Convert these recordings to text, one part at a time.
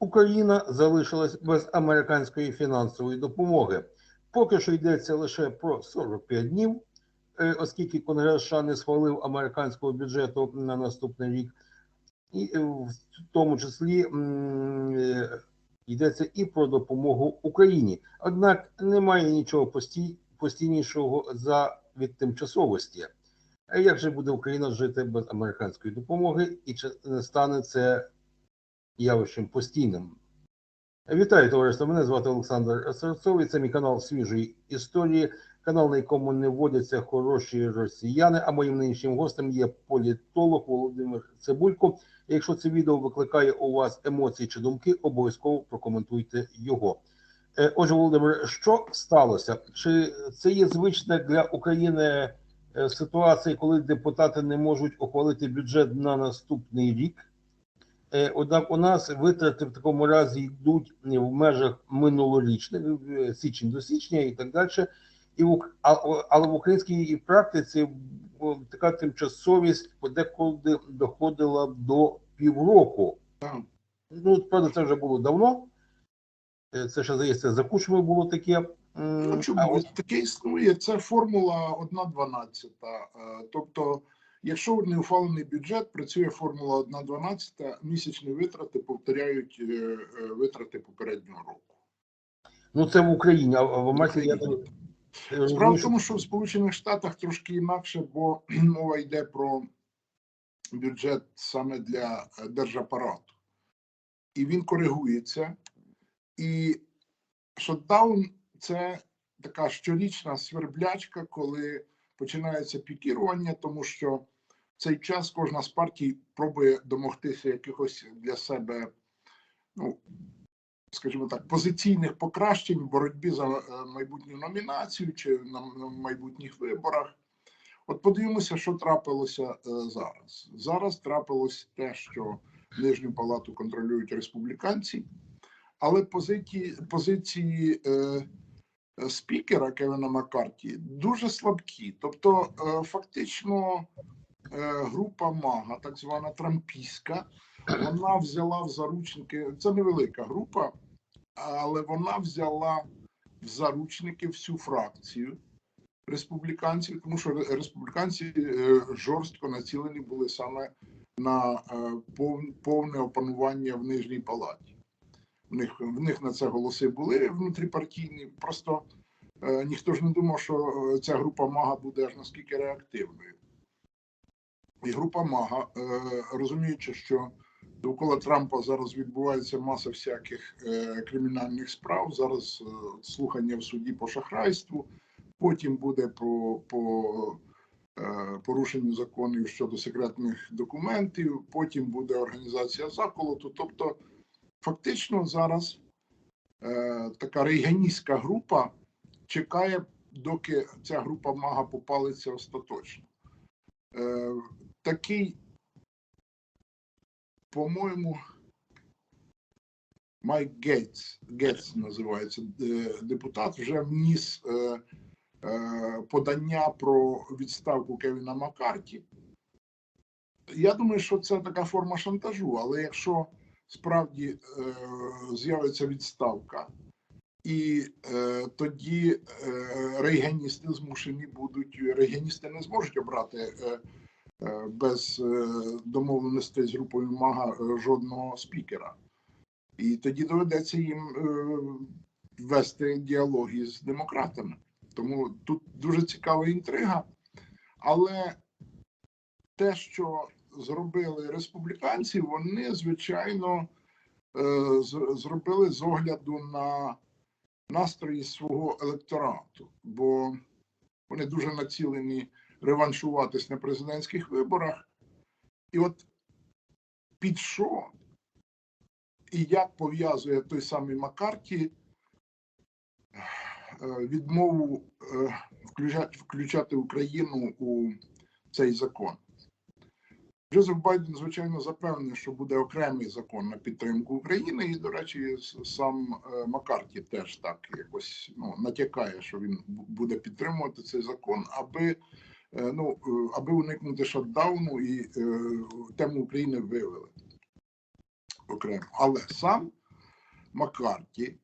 Україна залишилась без американської фінансової допомоги. Поки що йдеться лише про 45 днів, е, оскільки Конгрес США не схвалив американського бюджету на наступний рік, і е, в тому числі е, йдеться і про допомогу Україні. Однак немає нічого постій, постійнішого за від тимчасовості. А як же буде Україна жити без американської допомоги, і чи не стане це явищем постійним? Вітаю, товариство. Мене звати Олександр Серцов, і це мій канал свіжої історії, канал, на якому не вводяться хороші росіяни. А моїм нинішнім гостем є політолог Володимир Цибулько. Якщо це відео викликає у вас емоції чи думки, обов'язково прокоментуйте його. Е, Отже, Володимир, що сталося? Чи це є звичне для України е, ситуація, коли депутати не можуть ухвалити бюджет на наступний рік? Е, Однак у нас витрати в такому разі йдуть в межах минулорічних, е, січень до січня і так далі. І в, а- але в українській практиці така тимчасовість подекуди доходила до півроку. Ну, правда, це вже було давно. Е, Це ще здається, за кучми було таке. Ну, а чому от, таке існує? Це формула 1,12. Е, Тобто, якщо не ухвалений бюджет, працює формула 1,12, місячні витрати повторяють е, е, витрати попереднього року. ну це в Україні, а в Америці я Справа в тому, що в Сполучених Штатах трошки інакше, бо мова йде про бюджет саме для е, держапарату. І він коригується. І шотдаун це така щорічна сверблячка, коли починається пікірування, тому що в цей час кожна з партій пробує домогтися якихось для себе, ну, скажімо так, позиційних покращень в боротьбі за е, майбутню номінацію чи на майбутніх виборах. От подивимося, що трапилося е, зараз. Зараз трапилось те, що нижню палату контролюють республіканці, але позиції, позиції е, спікера Кевіна Маккарті дуже слабкі. Тобто, е, фактично, е, група Мага, так звана Трампійська, вона взяла в заручники. Це невелика група, але вона взяла в заручники всю фракцію республіканців, тому що республіканці е, жорстко націлені були саме на е, повне опанування в нижній палаті. В них, в них на це голоси були внутріпартійні. Просто е, ніхто ж не думав, що е, ця група Мага буде аж наскільки реактивною. І група Мага, е, розуміючи, що довкола Трампа зараз відбувається маса всяких е, кримінальних справ. Зараз е, слухання в суді по шахрайству, потім буде по, по е, порушенню законів щодо секретних документів, потім буде організація заколоту. Тобто, фактично зараз е, така рейганістська група чекає, доки ця група мага попалиться остаточно. Е, такий, по-моєму, Майк Гейтс, Гейтс називається е, депутат, вже вніс е, е, подання про відставку Кевіна Маккарті. Я думаю, що це така форма шантажу, але якщо справді е, з'явиться відставка, і е, тоді е, рейганісти змушені будуть, рейганісти не зможуть обрати без домовленостей з групою Мага жодного спікера. І тоді доведеться їм вести діалоги з демократами. Тому тут дуже цікава інтрига. Але те, що зробили республіканці, вони, звичайно, е, зробили з огляду на настрої свого електорату, бо вони дуже націлені реваншуватись на президентських виборах. І от під що і як пов'язує той самий Маккарті е, відмову е, включати, включати Україну у цей закон. Джозеф Байден, звичайно, запевнений, що буде окремий закон на підтримку України, і, до речі, сам е, Маккарті теж так якось ну, натякає, що він буде підтримувати цей закон, аби, е, ну, е, аби уникнути шатдауну і тему України вивели окремо. Але сам Маккарті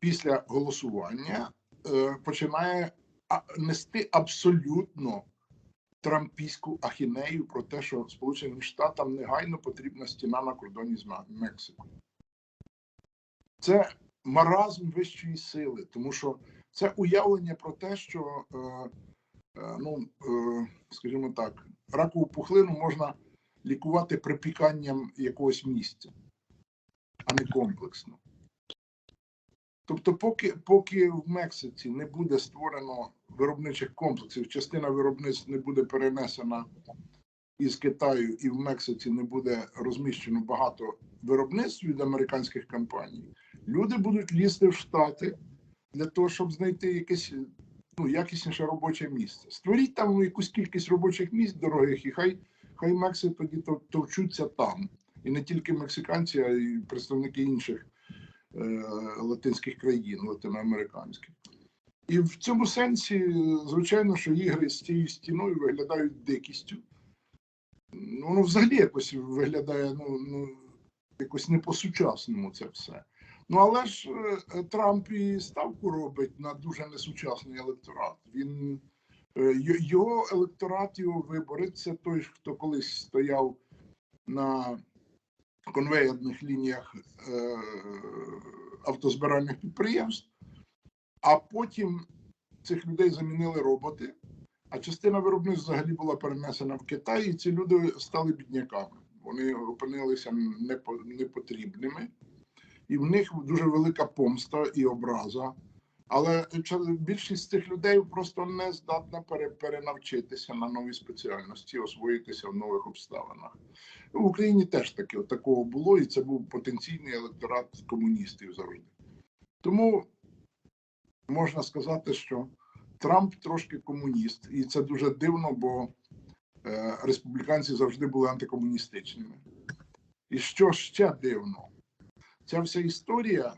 після голосування починає нести абсолютно трампійську ахінею про те, що Сполученим Штатам негайно потрібна стіна на кордоні з Мексикою. Це маразм вищої сили, тому що це уявлення про те, що, е, е, ну, е, скажімо так, ракову пухлину можна лікувати припіканням якогось місця, а не комплексно. Тобто, поки, поки в Мексиці не буде створено виробничих комплексів, частина виробництв не буде перенесена із Китаю і в Мексиці не буде розміщено багато виробництв від американських компаній, люди будуть лізти в Штати для того, щоб знайти якесь ну, якісніше робоче місце. Створіть там якусь кількість робочих місць дорогих, і хай, хай Мексики тоді товчуться там. І не тільки мексиканці, а й представники інших латинських країн, латиноамериканських. І в цьому сенсі, звичайно, що ігри з цією стіною виглядають дикістю. Ну, воно взагалі якось виглядає ну, ну, якось не по-сучасному це все. Ну але ж е, Трамп і ставку робить на дуже несучасний електорат. Він е, його електорат, його виборець, це той, хто колись стояв на конвейерних лініях е, автозбиральних підприємств, а потім цих людей замінили роботи. А частина виробництв взагалі була перенесена в Китай, і ці люди стали бідняками. Вони опинилися непотрібними, і в них дуже велика помста і образа. Але більшість цих людей просто не здатна перенавчитися на нові спеціальності, освоїтися в нових обставинах. В Україні теж таке такого було, і це був потенційний електорат комуністів завжди. Тому можна сказати, що Трамп трошки комуніст, і це дуже дивно, бо е, республіканці завжди були антикомуністичними. І що ще дивно, ця вся історія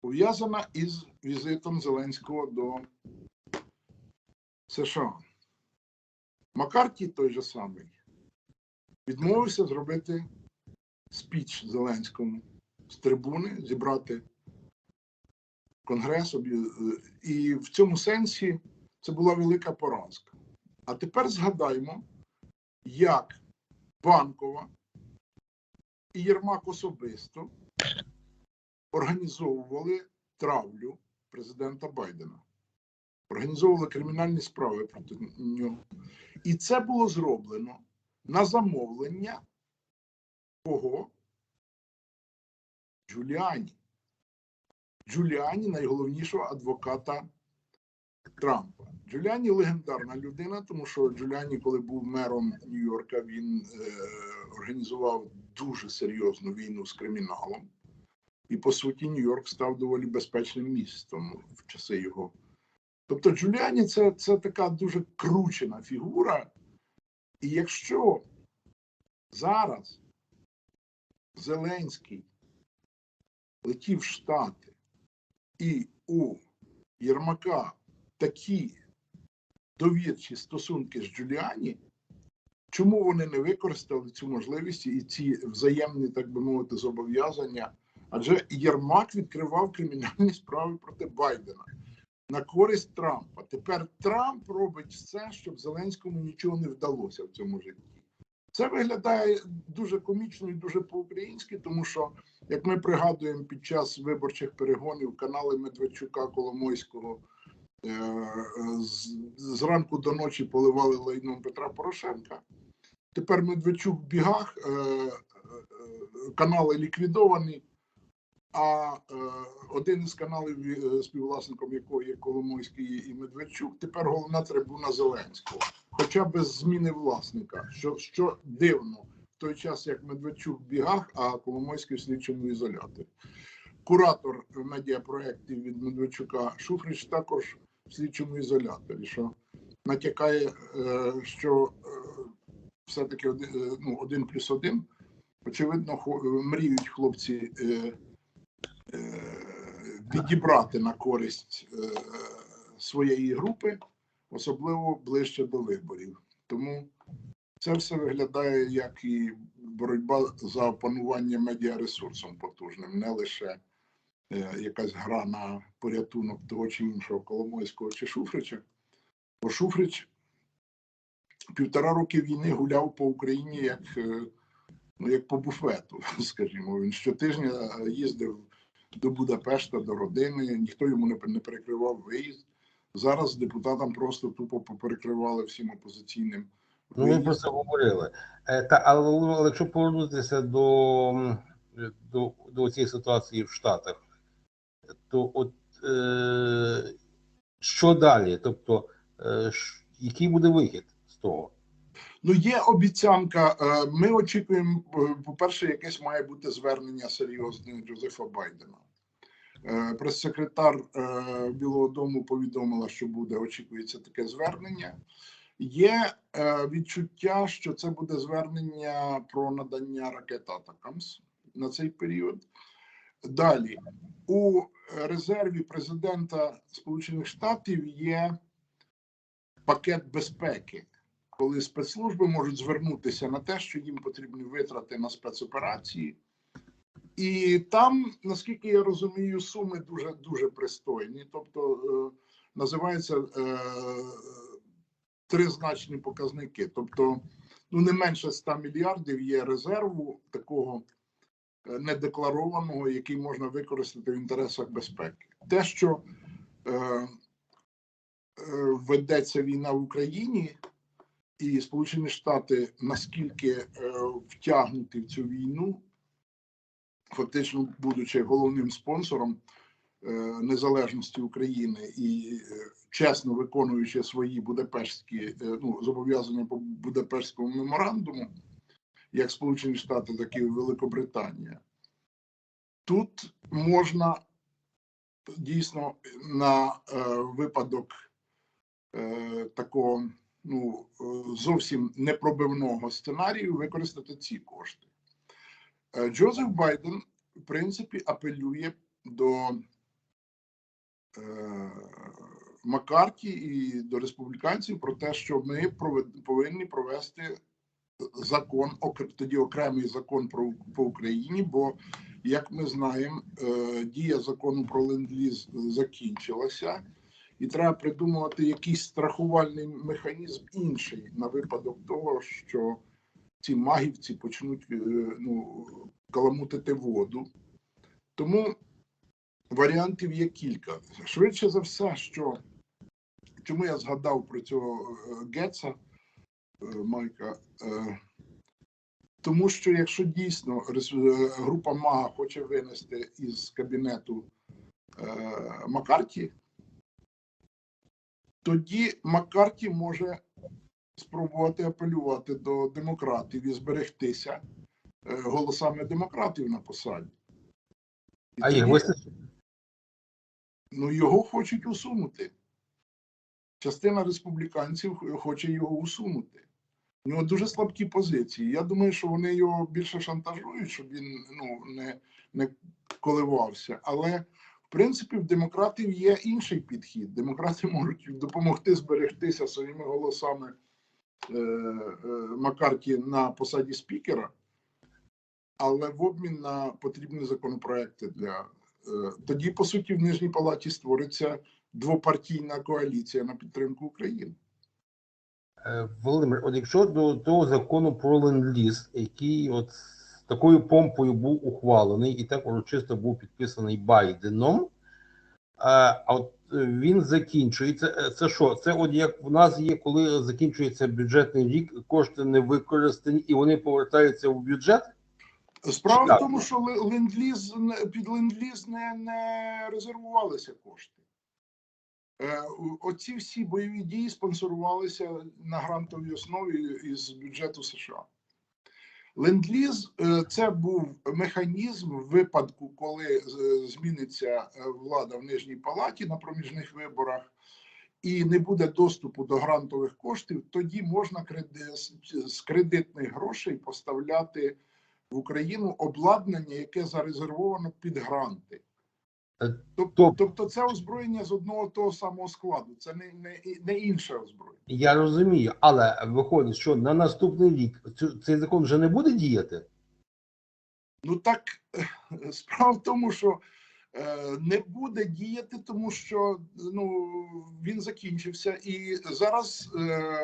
пов'язана із візитом Зеленського до США. Маккарті той же самий відмовився зробити спіч Зеленському з трибуни, зібрати конгрес. І в цьому сенсі це була велика поразка. А тепер згадаймо, як Банкова і Єрмак особисто організовували травлю президента Байдена. Організовували кримінальні справи проти нього. І це було зроблено на замовлення кого? Джуліані. Джуліані найголовнішого адвоката Трампа. Джуліані легендарна людина, тому що Джуліані, коли був мером Нью-Йорка, він е, організував дуже серйозну війну з криміналом. І по суті, Нью-Йорк став доволі безпечним містом в часи його. Тобто, Джуліані це, це така дуже кручена фігура. І якщо зараз Зеленський летів в Штати і у Єрмака такі довірчі стосунки з Джуліані, чому вони не використали цю можливість і ці взаємні, так би мовити, зобов'язання? Адже Єрмак відкривав кримінальні справи проти Байдена на користь Трампа. Тепер Трамп робить все, щоб Зеленському нічого не вдалося в цьому житті. Це виглядає дуже комічно і дуже по-українськи, тому що, як ми пригадуємо, під час виборчих перегонів канали Медведчука Коломойського е, зранку до ночі поливали лайном Петра Порошенка. Тепер Медведчук в бігах, е, е, канали ліквідовані, а е, один із каналів, е, співвласником якого є Коломойський і Медведчук, тепер головна трибуна Зеленського. Хоча без зміни власника, що, що дивно, в той час як Медведчук в бігах, а Коломойський в слідчому ізоляторі. Куратор медіапроєктів від Медведчука Шуфрич також в слідчому ізоляторі, що натякає, е, що е, все-таки один, е, ну, один плюс один. Очевидно, мріють хлопці е, відібрати на користь е, своєї групи, особливо ближче до виборів. Тому це все виглядає як і боротьба за опанування медіаресурсом потужним, не лише е, якась гра на порятунок того чи іншого Коломойського чи Шуфрича. Бо Шуфрич півтора роки війни гуляв по Україні як, е, ну, як по буфету, скажімо. Він щотижня е, їздив до Будапешта, до родини, ніхто йому не, перекривав виїзд. Зараз депутатам просто тупо поперекривали всім опозиційним. Ну, ми про це говорили. Е, Та, але, але якщо повернутися до, до, до цієї ситуації в Штатах, то от е, що далі? Тобто, е, який буде вихід з того? Ну, є обіцянка. е, Ми очікуємо, е, по-перше, якесь має бути звернення серйозне Джозефа Байдена. Е, Прес-секретар Білого Дому повідомила, що буде, очікується таке звернення. Є відчуття, що це буде звернення про надання ракет Атакамс на цей період. Далі у резерві президента Сполучених Штатів є пакет безпеки коли спецслужби можуть звернутися на те, що їм потрібні витрати на спецоперації. І там, наскільки я розумію, суми дуже дуже пристойні. Тобто е, називаються е, тризначні показники. Тобто, ну не менше 100 мільярдів є резерву такого е, недекларованого, який можна використати в інтересах безпеки. Те, що ведеться війна в Україні, і Сполучені Штати наскільки е, втягнуті в цю війну, фактично будучи головним спонсором е, незалежності України і е, чесно виконуючи свої будапештські ну, зобов'язання по Будапештському меморандуму, як Сполучені Штати, так і Великобританія, тут можна дійсно на випадок такого ну, е, зовсім непробивного сценарію використати ці кошти. Е, Джозеф Байден, в принципі, апелює до е, Маккарті і до республіканців про те, що ми повинні провести закон, тоді окремий закон про по Україні, бо, як ми знаємо, е, дія закону про ленд-ліз закінчилася і треба придумувати якийсь страхувальний механізм інший на випадок того, що ці магівці почнуть е, ну, каламутити воду. Тому варіантів є кілька. Швидше за все, що чому я згадав про цього е, Гетца е, Майка. Тому що якщо дійсно група МАГА хоче винести із кабінету Маккарті, тоді Маккарті може спробувати апелювати до демократів і зберегтися е, голосами демократів на посаді. І А тоді, вистачить? ну, його хочуть усунути. Частина республіканців хоче його усунути. У нього дуже слабкі позиції. Я думаю, що вони його більше шантажують, щоб він ну, не, не коливався. Але принципі в демократів є інший підхід. Демократи можуть допомогти зберегтися своїми голосами е, е, Маккарті на посаді спікера, але в обмін на потрібні законопроекти для е, тоді, по суті, в Нижній Палаті створиться двопартійна коаліція на підтримку України. Е, Володимир, от якщо до того закону про ленд-ліз, який от такою помпою був ухвалений і так урочисто був підписаний Байденом, а а от е, він закінчується. Е, Це що? Це от як в нас є, коли закінчується бюджетний рік, кошти не використані і вони повертаються в бюджет? Справа в тому, що ленд-ліз під ленд-ліз не, не резервувалися кошти. Е, Оці всі бойові дії спонсорувалися на грантовій основі із бюджету США. Ленд-ліз е, це був механізм в випадку, коли е, зміниться е, влада в Нижній Палаті на проміжних виборах, і не буде доступу до грантових коштів, тоді можна з- з кредитних грошей поставляти в Україну обладнання, яке зарезервовано під гранти. Тобто, тобто це озброєння з одного того самого складу, це не, не, не інше озброєння. Я розумію, але виходить, що на наступний рік цей закон вже не буде діяти. Ну так е, справа в тому, що е, не буде діяти, тому що ну він закінчився, і зараз е,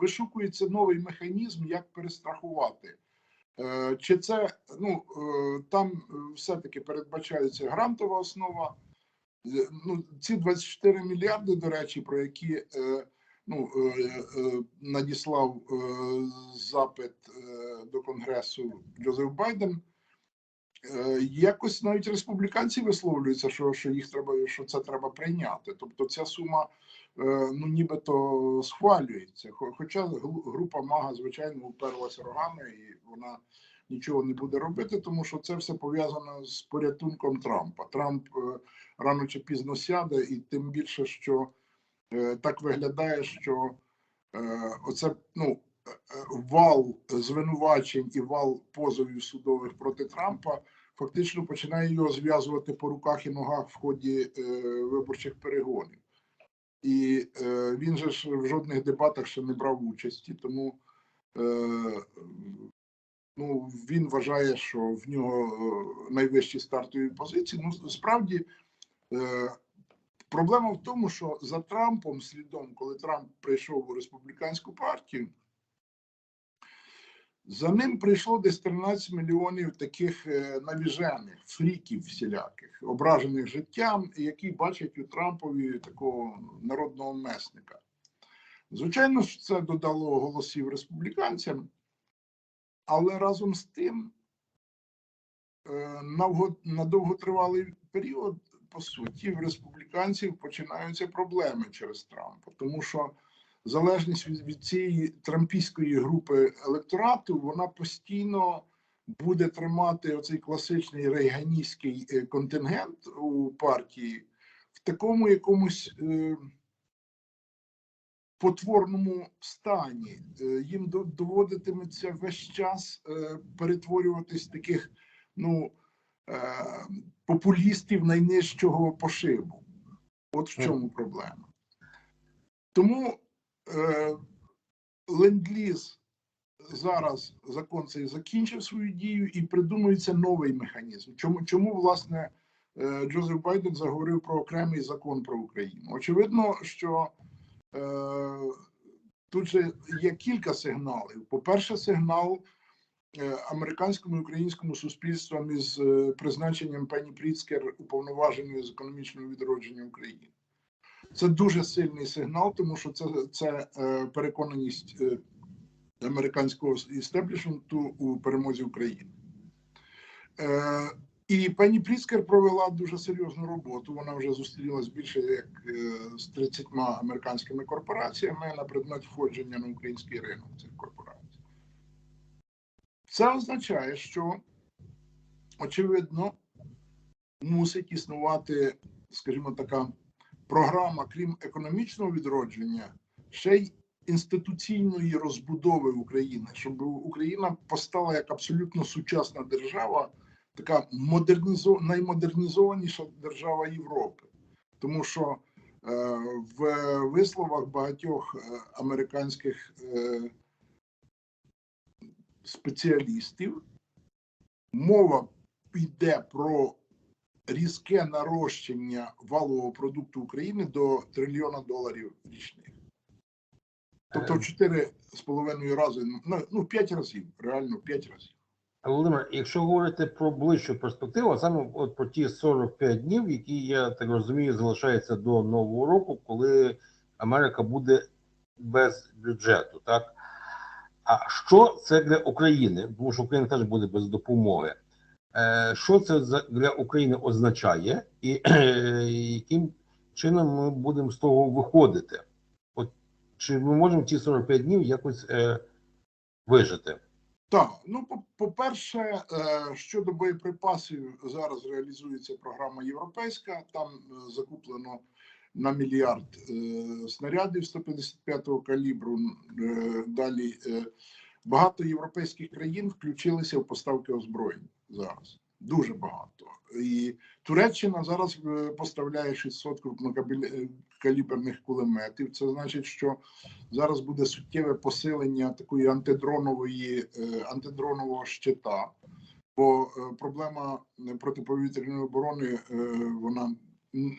вишукується новий механізм, як перестрахувати. Е, чи це ну е, там е, все-таки передбачається грантова основа? Ну, ці 24 мільярди, до речі, про які ну, надіслав запит до Конгресу Джозеф Байден. Е, Якось навіть республіканці висловлюються, що, що їх треба, що це треба прийняти. Тобто ця сума е, ну нібито схвалюється. Хоча гру- група Мага, звичайно, уперлася рогами, і вона нічого не буде робити, тому що це все пов'язано з порятунком Трампа. Трамп е, рано чи пізно сяде, і тим більше, що так виглядає, що оце ну вал звинувачень і вал позовів судових проти Трампа фактично починає його зв'язувати по руках і ногах в ході е, виборчих перегонів. І е, він же ж в жодних дебатах ще не брав участі, тому е, ну, він вважає, що в нього е, найвищі стартові позиції. Ну, справді, е, проблема в тому, що за Трампом слідом, коли Трамп прийшов у республіканську партію, за ним прийшло десь 13 мільйонів таких е, навіжених, фріків всіляких, ображених життям, які бачать у Трампові такого народного месника. Звичайно ж, це додало голосів республіканцям, але разом з тим, е, на довготривалий період, по суті, в республіканців починаються проблеми через Трампа, тому що залежність від, від цієї трампійської групи електорату, вона постійно буде тримати оцей класичний рейганістський е, контингент у партії в такому якомусь е, потворному стані. Е, їм до- доводитиметься весь час е, перетворюватись таких, ну. е, Популістів найнижчого пошибу. От в чому проблема. Тому ленд-ліз зараз закон цей закінчив свою дію і придумується новий механізм. Чому, чому власне е, Джозеф Байден заговорив про окремий закон про Україну? Очевидно, що е, тут же є кілька сигналів. По-перше, сигнал е, американському і українському суспільствам із е, призначенням пані Пріцкер уповноваженою з економічного відродження України. Це дуже сильний сигнал, тому що це, це е, переконаність е, американського істеблішменту у перемозі України. Е, і пані Пріскер провела дуже серйозну роботу. Вона вже зустрілась більше як е, з 30 американськими корпораціями на предмет входження на український ринок цих корпорацій. Це означає, що очевидно мусить існувати, скажімо, така програма, крім економічного відродження, ще й інституційної розбудови України, щоб Україна постала як абсолютно сучасна держава, така модернізо... наймодернізованіша держава Європи. Тому що е, в висловах багатьох е, американських е, спеціалістів мова йде про різке нарощення валового продукту України до трильйона доларів річних. Тобто в чотири з половиною рази, ну, ну в п'ять разів, реально в п'ять разів. Володимир, якщо говорити про ближчу перспективу, а саме от про ті 45 днів, які я так розумію, залишаються до нового року, коли Америка буде без бюджету, так? А що це для України? Тому що Україна теж буде без допомоги. Е, Що це для України означає, і е, яким чином ми будемо з того виходити? От чи ми можемо ті 45 днів якось е, вижити? Так, ну по- по-перше, е, щодо боєприпасів, зараз реалізується програма європейська. Там закуплено на мільярд е, снарядів 155-го калібру. Далі багато європейських країн включилися в поставки озброєнь зараз. Дуже багато. І Туреччина зараз е, поставляє 600 крупнокаліберних кулеметів. Це значить, що зараз буде суттєве посилення такої антидронової е, антидронового щита. Бо е, проблема протиповітряної оборони е, вона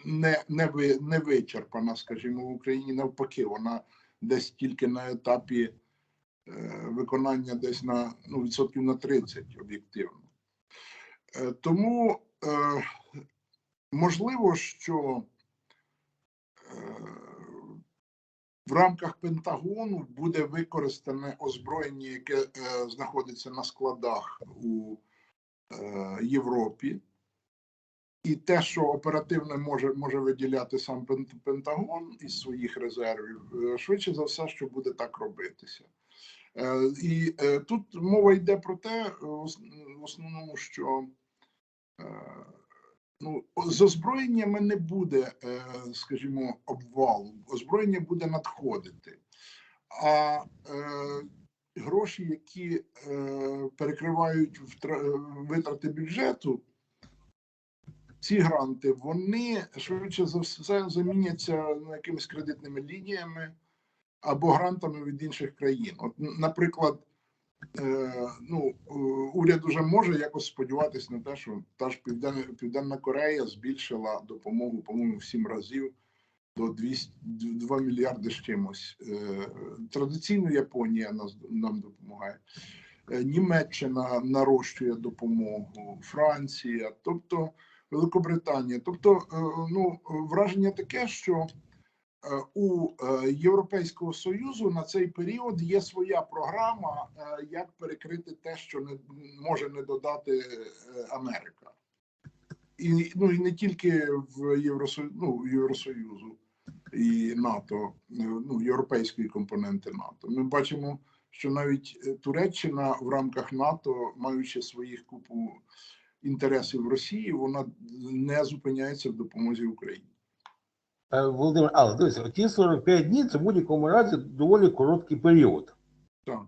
не, не, ви, не вичерпана, скажімо, в Україні навпаки, вона десь тільки на етапі е, виконання десь на ну, відсотків на 30 об'єктивно. Е, Тому е, можливо, що е, в рамках Пентагону буде використане озброєння, яке знаходиться на складах у Європі. І те, що оперативно може, може виділяти сам Пен- Пентагон із своїх резервів, швидше за все, що буде так робитися. І тут мова йде про те, в основному, що ну, з озброєннями не буде, е, скажімо, обвалу. Озброєння буде надходити. А е, гроші, які е, перекривають втра- витрати бюджету, ці гранти, вони швидше за все заміняться якимись кредитними лініями або грантами від інших країн. От, наприклад, е, ну, е, уряд уже може якось сподіватися на те, що та ж Південна, Південна Корея збільшила допомогу, по-моєму, в сім разів до 200, 2 мільярди з чимось. Е, Традиційно Японія нас, нам допомагає. Е, Німеччина нарощує допомогу, Франція, тобто Великобританія. Тобто, е, ну, враження таке, що е, у е, Європейського Союзу на цей період є своя програма, е, як перекрити те, що не може не додати е, Америка. І, ну, і не тільки в Євросоюзу, ну, Євросоюзу і НАТО, е, ну, європейської компоненти НАТО. Ми бачимо, що навіть е, Туреччина в рамках НАТО, маючи своїх купу інтересів Росії, вона не зупиняється в допомозі Україні. Е, Володимир, але дивіться, ті 45 днів це в будь-якому разі доволі короткий період. Так.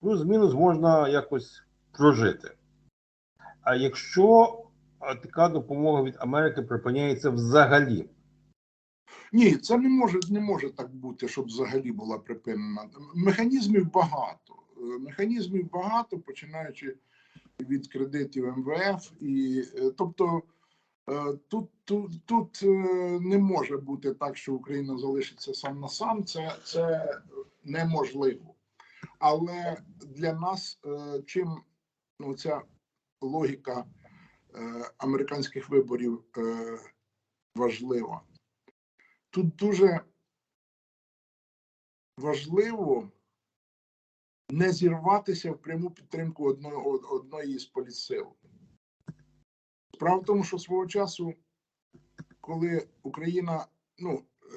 Плюс-мінус можна якось прожити. А якщо така допомога від Америки припиняється взагалі, Ні, це не може, не може так бути, щоб взагалі була припинена. Механізмів багато. Е, Механізмів багато, починаючи від кредитів МВФ, і е, тобто е, тут, тут, тут е, не може бути так, що Україна залишиться сам на сам. Це, це неможливо. Але для нас е, чим ну, ця логіка е, американських виборів е, важлива. Тут дуже важливо не зірватися в пряму підтримку одної, од- одної із політсил. Справа в тому, що свого часу, коли Україна, ну, е,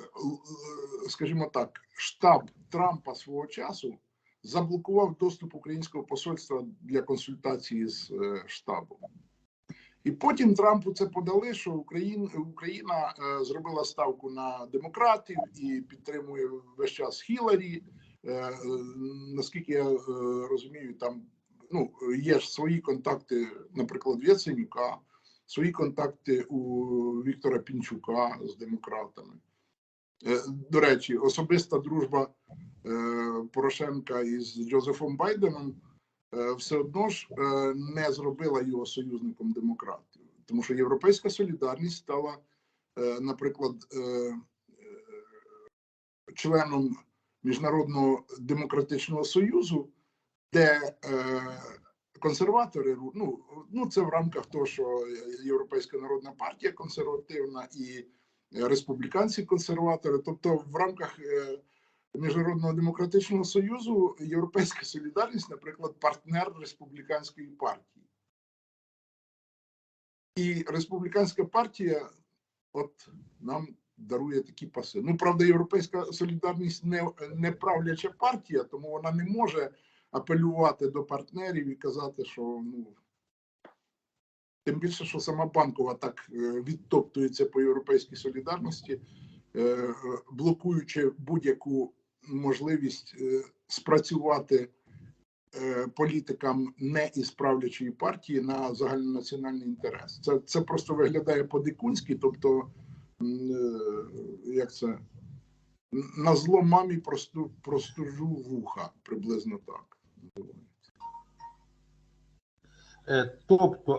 е, скажімо так, штаб Трампа свого часу заблокував доступ українського посольства для консультації з е, штабом. І потім Трампу це подали, що Україна, Україна е, зробила ставку на демократів і підтримує весь час Хіларі. Е, е, наскільки я е, розумію, там ну, є ж свої контакти, наприклад, Яценюка, свої контакти у Віктора Пінчука з демократами. Е, До речі, особиста дружба е, Порошенка із Джозефом Байденом е, все одно ж не зробила його союзником демократів, тому що Європейська солідарність стала, наприклад, членом Міжнародного демократичного союзу, де консерватори, ну, ну це в рамках того, що Європейська народна партія консервативна і республіканці консерватори, тобто в рамках е, Міжнародного демократичного союзу Європейська солідарність, наприклад, партнер республіканської партії. І республіканська партія, от нам дарує такі паси. Ну, правда, Європейська солідарність не, не правляча партія, тому вона не може апелювати до партнерів і казати, що ну. Тим більше, що сама банкова так е, відтоптується по європейській солідарності, е, е, блокуючи будь-яку можливість спрацювати політикам не із правлячої партії на загальнонаціональний інтерес. Це, це просто виглядає по-дикунськи, тобто, як це, на зло мамі просту, простужу вуха, приблизно так. Е, Тобто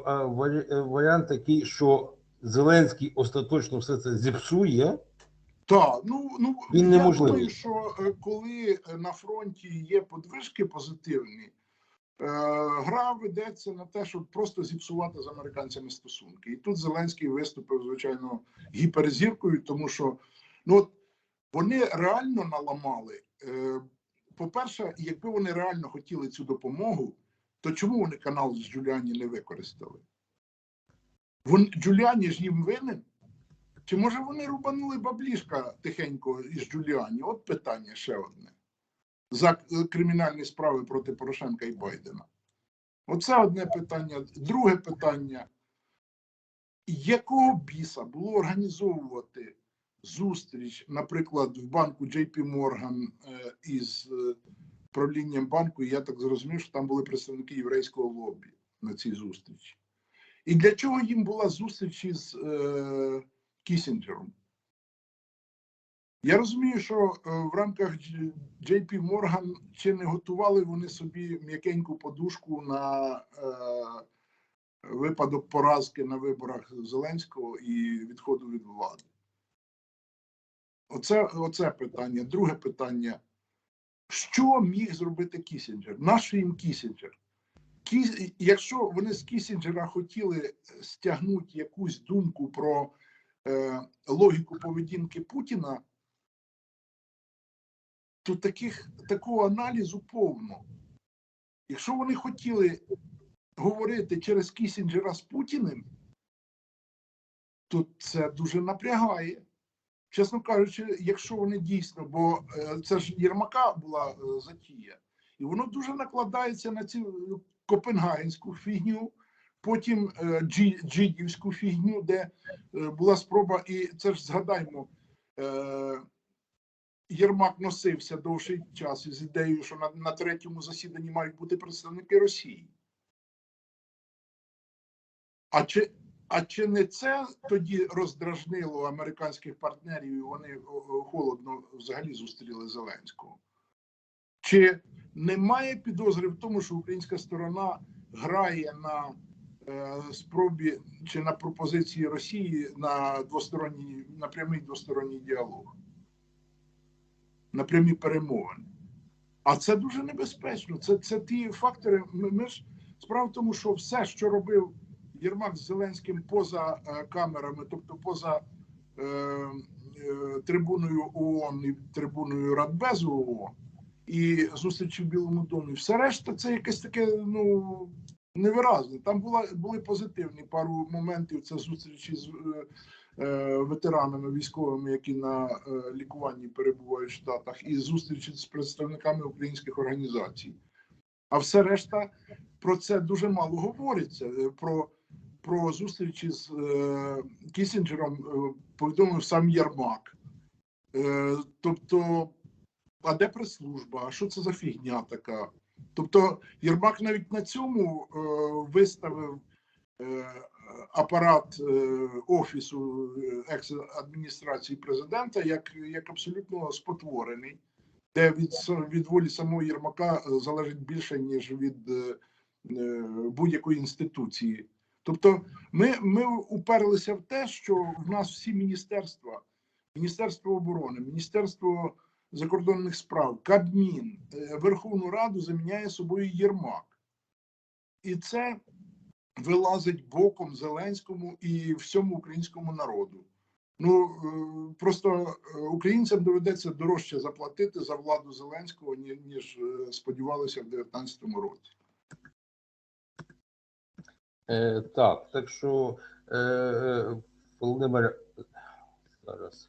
е, варіант такий, що Зеленський остаточно все це зіпсує. Так, ну ну Він я неможливий. думаю, що е, коли на фронті є подвижки позитивні, гра ведеться на те, щоб просто зіпсувати з американцями стосунки. І тут Зеленський виступив, звичайно, гіперзіркою, тому що ну от вони реально наламали. По-перше, якби вони реально хотіли цю допомогу, то чому вони канал з Джуліані не використали? Вон Джуліані ж їм винен. Чи може вони рубанули баблішка тихенько із Джуліані? От питання ще одне. За е, кримінальні справи проти Порошенка і Байдена. Оце одне питання. Друге питання. Якого біса було організовувати зустріч, наприклад, в банку JP Morgan е, із е, правлінням банку, я так зрозумів, що там були представники єврейського лобі на цій зустрічі. І для чого їм була зустріч із е, Кісінджером? Я розумію, що е, в рамках JP Morgan чи не готували вони собі м'якеньку подушку на е, випадок поразки на виборах Зеленського і відходу від влади. Оце, оце питання. Друге питання. Що міг зробити Кісінджер? Нащо їм Кісінджер? Кіс... Якщо вони з Кісінджера хотіли стягнути якусь думку про е, логіку поведінки Путіна, то таких, такого аналізу повно. Якщо вони хотіли говорити через Кісінджера з Путіним, то це дуже напрягає. Чесно кажучи, якщо вони дійсно, бо е, це ж Єрмака була е, затія, і воно дуже накладається на цю копенгагенську фігню, потім е, джі- джидівську фігню, де була спроба, і це ж згадаймо, Єрмак носився довший час із ідеєю, що на, на третьому засіданні мають бути представники Росії. А чи, а чи не це тоді роздражнило американських партнерів, і вони о, о, холодно взагалі зустріли Зеленського? Чи немає підозри в тому, що українська сторона грає на е, спробі чи на пропозиції Росії на двосторонній, на прямий двосторонній діалог, на прямі перемовини? А це дуже небезпечно. Це, це ті фактори. Ми, ми ж справа в тому, що все, що робив Єрмак з Зеленським поза е, камерами, тобто поза е, е, трибуною ООН і трибуною Радбезу ООН і зустрічі в Білому домі, все решта це якесь таке ну невиразне. Там була були позитивні пару моментів. Це зустрічі з е, е, ветеранами військовими, які на е, лікуванні перебувають в Штатах, і зустрічі з представниками українських організацій. А все решта про це дуже мало говориться. Про, про зустрічі з е, Кісінджером е, повідомив сам Єрмак. Е, тобто, а де прес-служба? А що це за фігня така? Тобто, Єрмак навіть на цьому е, виставив е, апарат е, офісу е, екс-адміністрації президента як, як абсолютно спотворений, де від, від волі самого Єрмака залежить більше, ніж від е, е, будь-якої інституції. Тобто, ми, ми уперлися в те, що в нас всі міністерства, Міністерство оборони, Міністерство закордонних справ, Кабмін, е, Верховну Раду заміняє собою Єрмак. І це вилазить боком Зеленському і всьому українському народу. Ну е, просто е, українцям доведеться дорожче заплатити за владу Зеленського, ніж сподівалися в 2019 році. Е, так, так що, е, е, Володимир, зараз.